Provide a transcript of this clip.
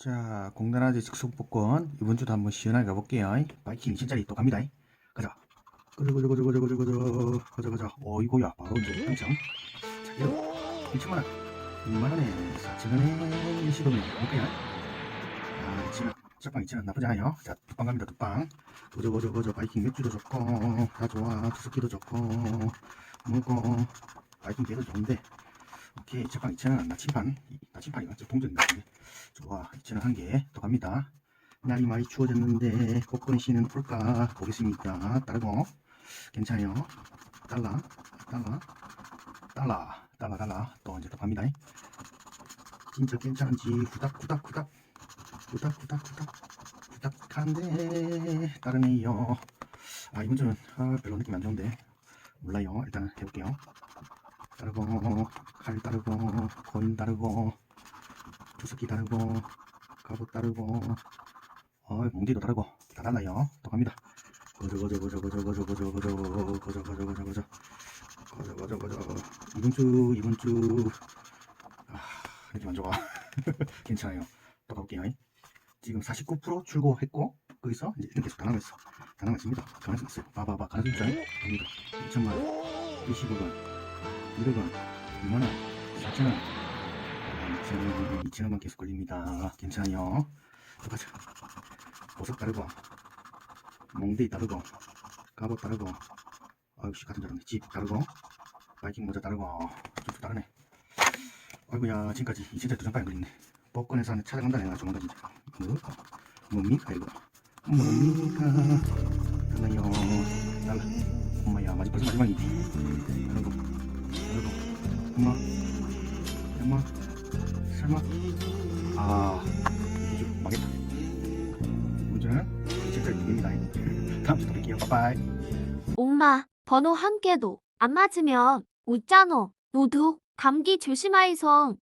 자, 공단아지 즉석복권 이번 주도 한번 시원하게 가볼게요. 바이킹 진짜리 또 갑니다. 가자. 가자, 가자, 가자, 가자, 가자, 가자, 가자, 가자. 어이고야, 바로 이제 당첨. 자, 이거 1천만 원, 2만 원에 4천 원에 시도면 볼게요. 아, 2천 원. 첫방 2천 원 나쁘지 않아요. 자, 두방 갑니다, 두 방. 거저, 거저, 거저, 바이킹 맥주도 좋고, 다 좋아. 두스키도 좋고, 뭐고, 바이킹 계속 좋은데. 오케이, 첫방 2천 원, 나침반. 나침반이가 좀 동전인가 본데. 좋아 2,000원 한개 더 갑니다. 날이 많이 추워졌는데 복권 씨는 풀까 보겠습니다. 따르고. 괜찮아요. 달라 달라 달라 달라 달라. 또 이제 또 갑니다. 진짜 괜찮은지 후닥 후닥 후닥. 후닥 후닥 후닥. 후닥한데 따르네요. 아 이번 주는 아, 별로 느낌 안 좋은데. 몰라요. 일단 해볼게요. 따르고. 칼 따르고. 거인 따르고 두스키 다르고 갑옷 다르고 어 몽디도 다르고 다 달라요 또 갑니다 거저 거저 거저 거저 거저 거저 거저 거저 거저 거저 거저 거저 거저 거저 이번 주 이번 주 아, 느낌 안 좋아 괜찮아요 또 가볼게요 지금 49% 출고했고 거기서 이제 1등 계속 다 남았어 다 남았습니다 다 남았어요 봐봐봐 가는 숫자 갑니다 2천만 원 25원 1억 원 2만 원 4천 원 2,000원, 2,000원만 계속 걸립니다. 괜찮아요. 또 가자. 보석 다르고, 몽데이 다르고, 갑옷 다르고, 아유씨, 같은 줄 알았네. 집 다르고, 바이킹 모자 다르고, 좀 다르네. 아이고야, 지금까지 2,000원 두장까지 걸렸네. 복권에서 하는 찾아간다네, 나 조만간 진짜. 뭐, 뭡니까, 이거? 뭡니까? 달라요. 달라. 엄마야, 마지막, 마지막이지. 다르고, 엄마, 엄마. 설마? 아 이제 망했다. 문제는 진짜 이깁니다 다음 주에 또 뵐게요. 빠빠이. 엄마, 번호 한 개도 안 맞으면 웃잖아. 너도 감기 조심하이성.